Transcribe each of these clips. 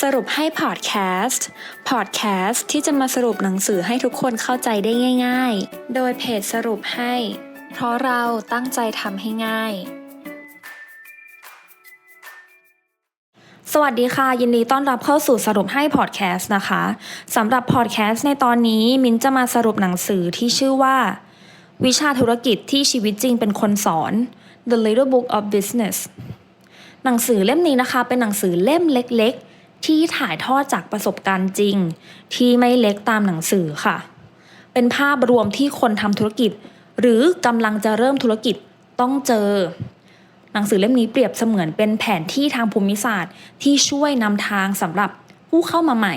สรุปให้พอดแคสต์ พอดแคสต์ที่จะมาสรุปหนังสือให้ทุกคนเข้าใจได้ง่าย ๆ โดยเพจสรุปให้ เพราะเราตั้งใจทำให้ง่าย สวัสดีค่ะ ยินดีต้อนรับเข้าสู่สรุปให้พอดแคสต์นะคะสำหรับพอดแคสต์ในตอนนี้มินจะมาสรุปหนังสือที่ชื่อว่า วิชาธุรกิจที่ชีวิตจริงเป็นคนสอน The Little Book of Business หนังสือเล่มนี้นะคะ เป็นหนังสือเล่มเล็ก ที่ถ่ายทอดจากประสบการณ์จริง ที่ไม่เล็กตามหนังสือค่ะ เป็นภาพรวมที่คนทำธุรกิจ หรือกำลังจะเริ่มธุรกิจต้องเจอ หนังสือเล่มนี้เปรียบเสมือนเป็นแผนที่ทางภูมิศาสตร์ ที่ช่วยนำทางสำหรับผู้เข้ามาใหม่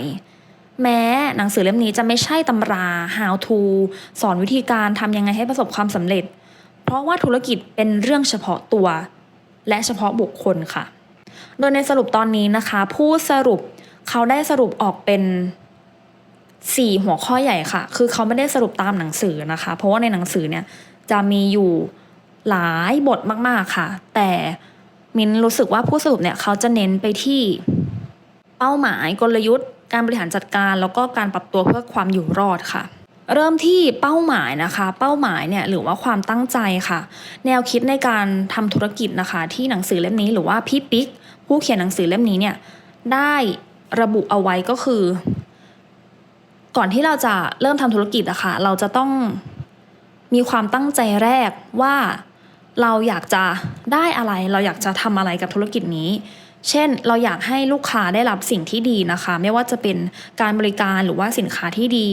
แม้หนังสือเล่มนี้จะไม่ใช่ตำรา how to สอนวิธีการทำยังไงให้ประสบความสำเร็จ เพราะว่าธุรกิจเป็นเรื่องเฉพาะตัว และเฉพาะบุคคลค่ะ โดยในสรุปตอนนี้นะคะ ผู้สรุปเขาได้สรุปออกเป็น 4 หัวข้อใหญ่ค่ะ คือเขาไม่ได้สรุปตามหนังสือนะคะ เพราะว่าในหนังสือเนี่ยจะมีอยู่หลายบทมากๆค่ะ แต่มินรู้สึกว่าผู้สรุปเนี่ยเขาจะเน้นไปที่เป้าหมายกลยุทธ์ การบริหารจัดการแล้วก็การปรับตัวเพื่อความอยู่รอดค่ะ เริ่มที่เป้าหมายนะคะ เป้าหมายเนี่ยหรือว่าความตั้งใจค่ะ แนวคิดในการทำธุรกิจนะคะ ที่หนังสือเล่มนี้หรือว่าพี่ปิ๊ก ผู้เขียนหนังสือเล่มนี้เนี่ยได้ระบุเอาไว้ก็คือ ก่อนที่เราจะเริ่มทำธุรกิจอะค่ะเราจะต้องมีความตั้งใจแรกว่าเราอยากจะได้อะไร เราอยากจะทำอะไรกับธุรกิจนี้ เช่น เราอยากให้ลูกค้าได้รับสิ่งที่ดีนะคะ ไม่ว่าจะเป็นการบริการหรือว่าสินค้าที่ดี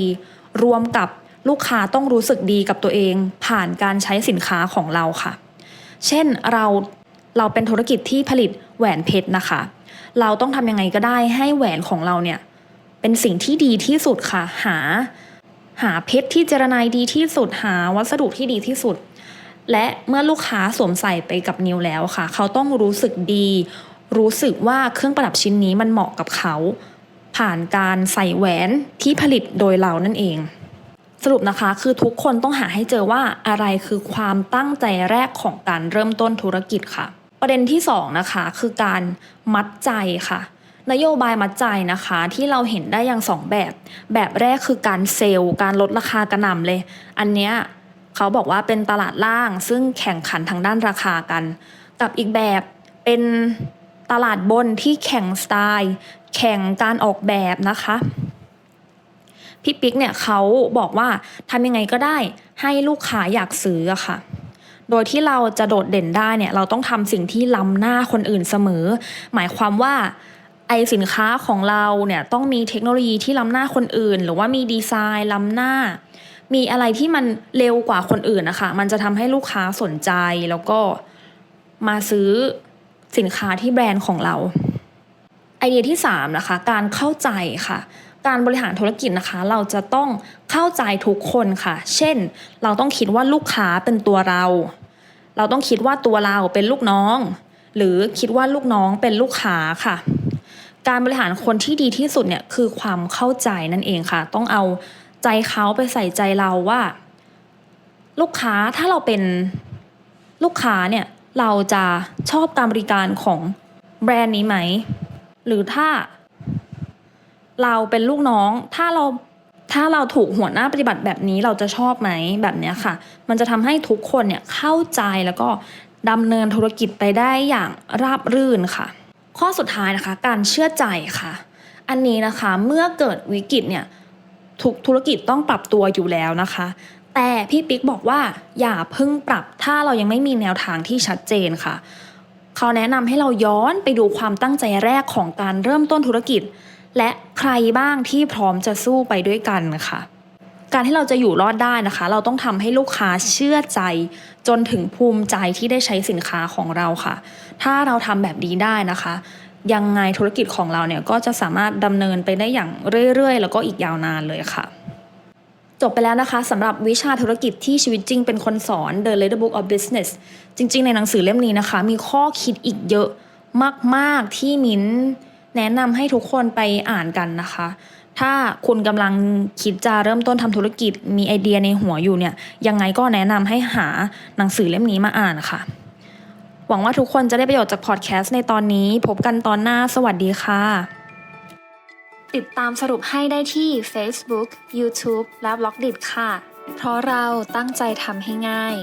รวมกับลูกค้าต้องรู้สึกดีกับตัวเอง ผ่านการใช้สินค้าของเราค่ะ เช่นเรา เราเป็นธุรกิจที่ผลิตแหวนเพชรนะคะ เราต้องทำยังไงก็ได้ให้แหวนของเราเนี่ยเป็นสิ่งที่ดีที่สุดค่ะ หา หาเพชรที่เจรไนดีที่สุด หาวัสดุที่ดีที่สุด และเมื่อลูกค้าสวมใส่ไปกับนิ้วแล้วค่ะ เขาต้องรู้สึกดี รู้สึกว่าเครื่องประดับชิ้นนี้มันเหมาะกับเขา ผ่านการใส่แหวนที่ผลิตโดยเรานั่นเองสรุปนะคะคือทุกคนต้องหาให้เจอว่าอะไรคือความตั้งใจแรกของการเริ่มต้นธุรกิจค่ะ ประเด็นที่สองนะคะคือการมัดใจค่ะ นโยบายมัดใจนะคะที่เราเห็นได้อย่างสองแบบ แบบแรกคือการเซลล์การลดราคากระหน่ำเลย อันเนี้ยเขาบอกว่าเป็นตลาดล่างซึ่งแข่งขันทางด้านราคากัน กับอีกแบบเป็นตลาดบนที่แข่งสไตล์ แข่งการออกแบบนะคะพี่ปิ๊กเนี่ยเขาบอกว่าทำยังไงก็ได้ให้ลูกค้าอยากซื้ออะค่ะ โดยที่เราจะโดดเด่นได้เนี่ยเราต้องทำสิ่งที่ล้ำหน้าคนอื่นเสมอ หมายความว่าไอสินค้าของเราเนี่ยต้องมีเทคโนโลยีที่ล้ำหน้าคนอื่น หรือว่ามีดีไซน์ล้ำหน้า มีอะไรที่มันเร็วกว่าคนอื่นนะคะมันจะทำให้ลูกค้าสนใจแล้วก็มาซื้อสินค้าที่แบรนด์ของเรา ไอเดียที่3นะคะการเข้าใจค่ะ การบริหารธุรกิจนะคะ เราจะต้องเข้าใจทุกคนค่ะ เช่น เราต้องคิดว่าลูกค้าเป็นตัวเรา เราต้องคิดว่าตัวเราเป็นลูกน้อง หรือคิดว่าลูกน้องเป็นลูกค้าค่ะ การบริหารคนที่ดีที่สุดเนี่ยคือความเข้าใจนั่นเองค่ะ ต้องเอาใจเขาไปใส่ใจเราว่า ลูกค้าถ้าเราเป็นลูกค้าเนี่ยเราจะชอบการบริการของแบรนด์นี้ไหม หรือถ้า เราเป็นลูกน้อง ถ้าเราถ้าเราถูกหัวหน้าปฏิบัติแบบนี้เราจะชอบไหมแบบเนี้ยค่ะ มันจะทำให้ทุกคนเนี่ยเข้าใจแล้วก็ดำเนินธุรกิจไปได้อย่างราบรื่นค่ะ ข้อสุดท้ายนะคะ การเชื่อใจค่ะ อันนี้นะคะเมื่อเกิดวิกฤตเนี่ยทุกธุรกิจต้องปรับตัวอยู่แล้วนะคะ แต่พี่ปิ๊กบอกว่าอย่าเพิ่งปรับถ้าเรายังไม่มีแนวทางที่ชัดเจนค่ะเขาแนะนำให้เราย้อนไปดูความตั้งใจแรกของการเริ่มต้นธุรกิจ และใครบ้างที่พร้อมจะสู้ไปด้วยกันค่ะ การที่เราจะอยู่รอดได้นะคะ เราต้องทำให้ลูกค้าเชื่อใจ จนถึงภูมิใจที่ได้ใช้สินค้าของเราค่ะ ถ้าเราทำแบบนี้ได้นะคะ ยังไงธุรกิจของเราเนี่ยก็จะสามารถดำเนินไปได้อย่างเรื่อยๆ แล้วก็อีกยาวนานเลยค่ะจบไปแล้วนะคะสำหรับวิชาธุรกิจที่ชีวิตจริงเป็นคนสอน The Little Book of Business จริง ๆ ในหนังสือเล่มนี้นะคะ มีข้อคิดอีกเยอะมาก ๆ ที่มิ้น แนะนำให้ทุกคนไปอ่านกันนะคะ ถ้าคุณกำลังคิดจะเริ่มต้นทำธุรกิจมีไอเดียในหัวอยู่เนี่ย ยังไงก็แนะนำให้หาหนังสือเล่มนี้มาอ่านค่ะ หวังว่าทุกคนจะได้ประโยชน์จากพอดแคสต์ในตอนนี้ พบกันตอนหน้า สวัสดีค่ะ ติดตามสรุปให้ได้ที่ Facebook, YouTube และ b ล็อกดิค่ะ เพราะเราตั้งใจทำให้ง่าย